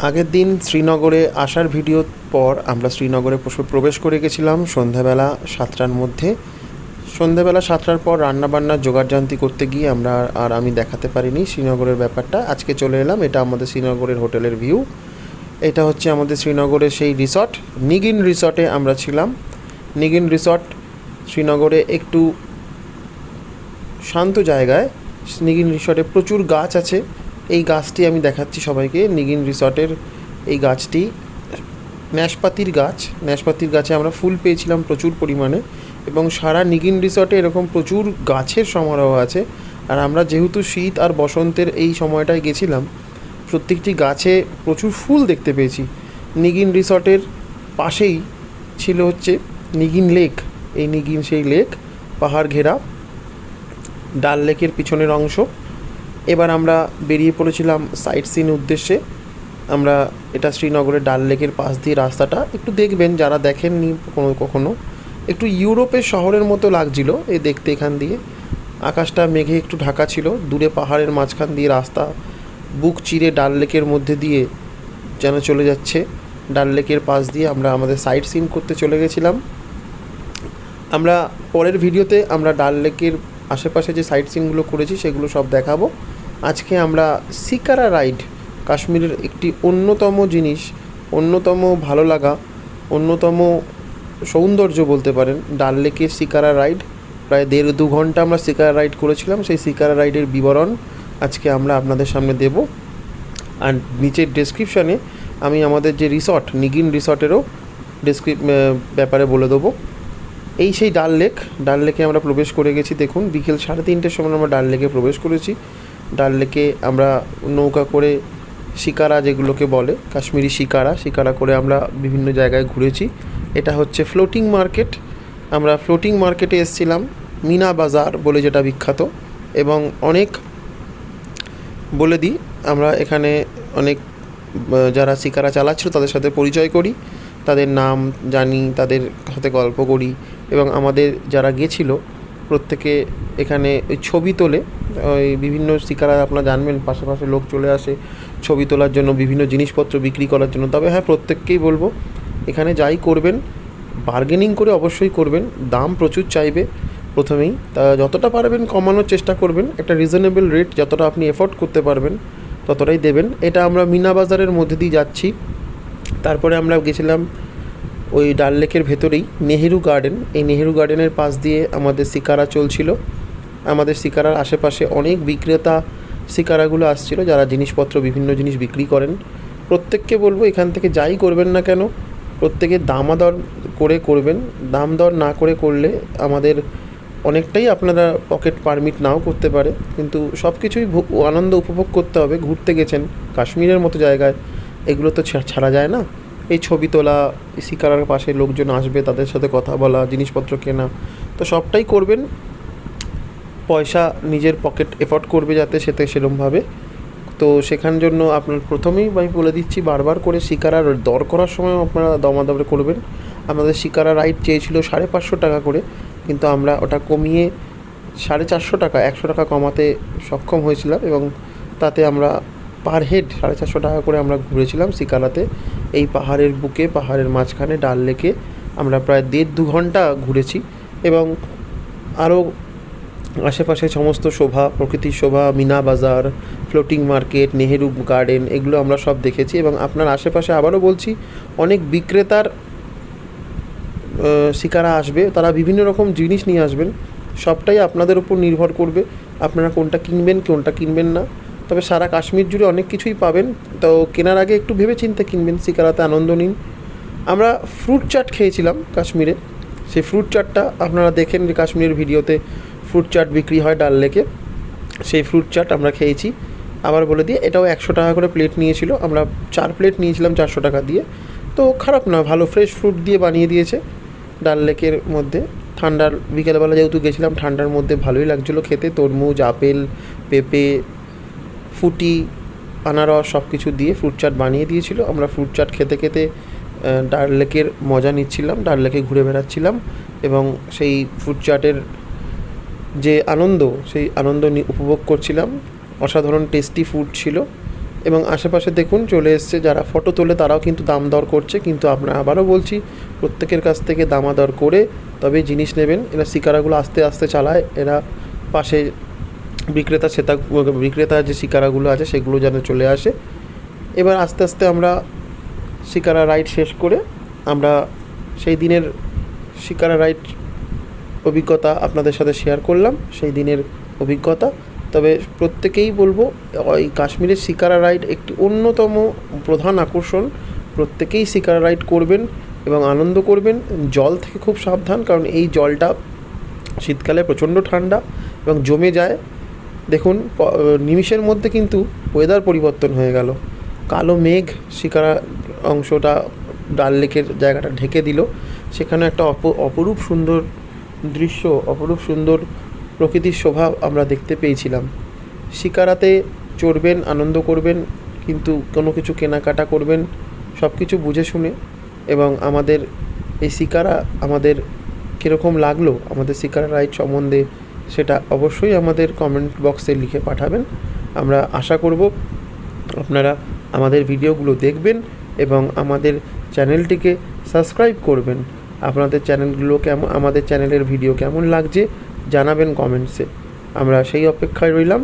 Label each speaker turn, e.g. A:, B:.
A: আগের দিন শ্রীনগরে আসার ভিডিওর পর আমরা শ্রীনগরে প্রবেশ করে গেছিলাম সন্ধ্যাবেলা সাতটার মধ্যে। সন্ধ্যাবেলা সাতটার পর রান্নাবান্নার জোগাড়জান্তি করতে গিয়ে আমরা আর আমি দেখাতে পারিনি শ্রীনগরের ব্যাপারটা। আজকে চলে এলাম, এটা আমাদের শ্রীনগরের হোটেলের ভিউ। এটা হচ্ছে আমাদের শ্রীনগরের সেই রিসর্ট, নিগিন রিসর্টে আমরা ছিলাম। নিগিন রিসর্ট শ্রীনগরে একটু শান্ত জায়গায়। নিগিন রিসর্টে প্রচুর গাছ আছে। এই গাছটি আমি দেখাচ্ছি সবাইকে, নিগিন রিসর্টের এই গাছটি। ন্যাশপাতির গাছ, ন্যাশপাতির গাছে আমরা ফুল পেয়েছিলাম প্রচুর পরিমাণে এবং সারা নিগিন রিসর্টে এরকম প্রচুর গাছের সমারোহ আছে। আর আমরা যেহেতু শীত আর বসন্তের এই সময়টায় গেছিলাম, প্রত্যেকটি গাছে প্রচুর ফুল দেখতে পেয়েছি। নিগিন রিসর্টের পাশেই ছিল হচ্ছে নিগিন লেক। এই নিগিন সেই লেক পাহাড় ঘেরা ডাল লেকের পিছনের অংশ। এবার আমরা বেরিয়ে পড়েছিলাম সাইট সিন উদ্দেশ্যে। আমরা এটা শ্রীনগরের ডাল লেকের পাশ দিয়ে রাস্তাটা একটু দেখবেন, যারা দেখেননি কোনো কখনো। একটু ইউরোপের শহরের মতো লাগছিল এ দেখতে এখান দিয়ে। আকাশটা মেঘে একটু ঢাকা ছিল, দূরে পাহাড়ের মাঝখান দিয়ে রাস্তা বুক চিরে ডাল লেকের মধ্যে দিয়ে যেন চলে যাচ্ছে। ডাল লেকের পাশ দিয়ে আমরা আমাদের সাইট সিন করতে চলে গেছিলাম। আমরা পরের ভিডিওতে আমরা ডাল লেকের আশেপাশে যে সাইট সিনগুলো করেছি, সেগুলো সব দেখাবো। আজকে আমরা সিকারা রাইড, কাশ্মীরের একটি অন্যতম জিনিস, অন্যতম ভালো লাগা, অন্যতম সৌন্দর্য বলতে পারেন। ডাল লেকের সিকারা রাইড, প্রায় দেড় দু ঘণ্টা আমরা সিকারা রাইড করেছিলাম। সেই সিকারা রাইডের বিবরণ আজকে আমরা আপনাদের সামনে দেব। আর নিচের ডেসক্রিপশানে আমি আমাদের যে রিসর্ট নিগিন রিসর্টেরও ডেসক্রিপ ব্যাপারে বলে দেবো। এই সেই ডাল লেক, ডাল লেকে আমরা প্রবেশ করে গেছি। দেখুন, বিকেল সাড়ে তিনটের সময় আমরা ডাল লেকে প্রবেশ করেছি। ডাল লেকে আমরা নৌকা করে শিকারা যেগুলোকে বলে, কাশ্মীরি শিকারা শিকারা করে আমরা বিভিন্ন জায়গায় ঘুরেছি। এটা হচ্ছে ফ্লোটিং মার্কেট আমরা ফ্লোটিং মার্কেটে এসেছিলাম, মিনা বাজার বলে যেটা বিখ্যাত, এবং অনেক বলে দিই, আমরা এখানে অনেক যারা শিকারা চালাচ্ছিল তাদের সাথে পরিচয় করি, তাদের নাম জানি, তাদের সাথে গল্প করি, এবং আমাদের যারা গেছিল প্রত্যেকে এখানে ওই ছবি তোলে। ওই বিভিন্ন শিকারা আপনারা জানবেন, পাশাপাশি লোক চলে আসে ছবি তোলার জন্য, বিভিন্ন জিনিসপত্র বিক্রি করার জন্য। তবে হ্যাঁ প্রত্যেককেই বলব, এখানে যাই করবেন বার্গেনিং করে অবশ্যই করবেন, দাম প্রচুর চাইবে প্রথমেই। তা যতটা পারবেন কমানোর চেষ্টা করবেন, একটা রিজনেবল রেট যতটা আপনি এফোর্ড করতে পারবেন, ততটাই দেবেন। এটা আমরা মিনা বাজারের মধ্যে দিয়ে যাচ্ছি। তারপরে আমরা গেছিলাম ওই ডাল লেকের ভেতরেই নেহেরু গার্ডেন। এই নেহেরু গার্ডেনের পাশ দিয়ে আমাদের শিকারা চলছিল। আমাদের শিকারার আশেপাশে অনেক বিক্রেতা শিকারাগুলো আসছিল যারা জিনিসপত্র, বিভিন্ন জিনিস বিক্রি করেন। প্রত্যেককে বলব এখান থেকে যাই করবেন না কেন, প্রত্যেকে দামাদর করে করবেন। দাম দর না করে করলে আমাদের অনেকটাই আপনারা পকেট পারমিট নাও করতে পারে। কিন্তু সব কিছুই আনন্দ উপভোগ করতে হবে। ঘুরতে গেছেন কাশ্মীরের মতো জায়গায়। এগুলো তো ছাড়া যায় না। এই ছবি তোলা শিকারার পাশে লোকজন আসবে, তাদের সাথে কথা বলা, জিনিসপত্র কেনা, তো সবটাই করবেন। পয়সা নিজের পকেট এফোর্ড করবে যাতে সেতে সেরমভাবে। তো সেখান জন্য আপনার প্রথমেই আমি বলে দিচ্ছি, বারবার করে শিকারার দর করার সময় আপনারা দমাদমে করবেন। আমাদের শিকারা রাইড চেয়েছিল সাড়ে পাঁচশো টাকা করে, কিন্তু আমরা ওটা কমিয়ে সাড়ে চারশো টাকা, একশো টাকা কমাতে সক্ষম হয়েছিলাম এবং তাতে আমরা পার হেড সাড়ে চারশো টাকা করে আমরা ঘুরেছিলাম শিকারাতে। এই পাহাড়ের বুকে, পাহাড়ের মাঝখানে ডাল লেকে আমরা প্রায় দেড় দু ঘণ্টা ঘুরেছি এবং আরও আশেপাশে সমস্ত শোভা, প্রকৃতির শোভা, মিনা বাজার, ফ্লোটিং মার্কেট, নেহেরু গার্ডেন, এগুলো আমরা সব দেখেছি এবং আপনার আশেপাশে আবারও বলছি, অনেক বিক্রেতার শিকারা আসবে, তারা বিভিন্ন রকম জিনিস নিয়ে আসবেন। সবটাই আপনাদের উপর নির্ভর করবে, আপনারা কোনটা কিনবেন কোনটা কিনবেন না। তবে সারা কাশ্মীর জুড়ে অনেক কিছুই পাবেন। তো কেনার আগে একটু ভেবে চিন্তে কিনবেন শিকারাতে আনন্দ নিন। আমরা ফ্রুট চাট খেয়েছিলাম কাশ্মীরে। সেই ফ্রুট চাটটা আপনারা দেখেন যে কাশ্মীরের ভিডিওতে ফ্রুট চাট বিক্রি হয় ডাল লেকে। সেই ফ্রুট চাট আমরা খেয়েছি। আবার বলে দিয়ে এটাও একশো টাকা করে প্লেট নিয়েছিল। আমরা চার প্লেট নিয়েছিলাম চারশো টাকা দিয়ে। তো খারাপ না, ভালো ফ্রেশ ফ্রুট দিয়ে বানিয়ে দিয়েছে ডাল লেকের মধ্যে। ঠান্ডার বিকেলবেলা যেহেতু গেছিলাম, ঠান্ডার মধ্যে ভালোই লাগছিল খেতে। তরমুজ, আপেল, পেঁপে ফুটি, আনারস সব কিছু দিয়ে ফ্রুট চাট বানিয়ে দিয়েছিল। আমরা ফ্রুট চাট খেতে খেতে ডাল লেকের মজা নিচ্ছিলাম ডাল লেকে ঘুরে বেড়াচ্ছিলাম এবং সেই ফ্রুট চাটের যে আনন্দ, সেই আনন্দ উপভোগ করছিলাম। অসাধারণ টেস্টি ফুড ছিল এবং আশেপাশে দেখুন চলে এসছে যারা ফটো তোলে তারাও কিন্তু দাম দর করছে। কিন্তু আমরা আবারও বলছি, প্রত্যেকের কাছ থেকে দামাদর করে তবে জিনিস নেবেন। এরা শিকারাগুলো আস্তে আস্তে চালায়, এরা পাশে বিক্রেতা সেতা বিক্রেতা যে শিকারাগুলো আছে সেগুলো যেন চলে আসে। এবার আস্তে আস্তে আমরা শিকারা রাইড শেষ করে আমরা সেই দিনের শিকারা রাইড অভিজ্ঞতা আপনাদের সাথে শেয়ার করলাম, সেই দিনের অভিজ্ঞতা। তবে প্রত্যেকেই বলব এই কাশ্মীরের শিকারা রাইড একটি অন্যতম প্রধান আকর্ষণ। প্রত্যেকেই শিকারা রাইড করবেন এবং আনন্দ করবেন। জল থেকে খুব সাবধান, কারণ এই জলটা শীতকালে প্রচণ্ড ঠান্ডা এবং জমে যায়। দেখুন নিমিষের মধ্যে কিন্তু ওয়েদার পরিবর্তন হয়ে গেল। কালো মেঘ শিকারা অংশটা ডাল লেকের জায়গাটা ঢেকে দিল। সেখানে একটা অপ, অপরূপ সুন্দর দৃশ্য, অপরূপ সুন্দর প্রকৃতির শোভা আমরা দেখতে পেয়েছিলাম। শিকারাতে চড়বেন, আনন্দ করবেন, কিন্তু কোনো কিছু কেনাকাটা করবেন সব কিছু বুঝে শুনে এবং আমাদের এই শিকারা আমাদের কীরকম লাগল, আমাদের শিকারা রাইড সম্বন্ধে সেটা অবশ্যই আমাদের কমেন্ট বক্সে লিখে পাঠাবেন। আমরা আশা করব আপনারা আমাদের ভিডিওগুলো দেখবেন এবং আমাদের চ্যানেলটিকে সাবস্ক্রাইব করবেন। আপনাদের চ্যানেলগুলো কেমন, আমাদের চ্যানেলের ভিডিও কেমন লাগছে জানাবেন কমেন্টসে আমরা সেই অপেক্ষায় রইলাম।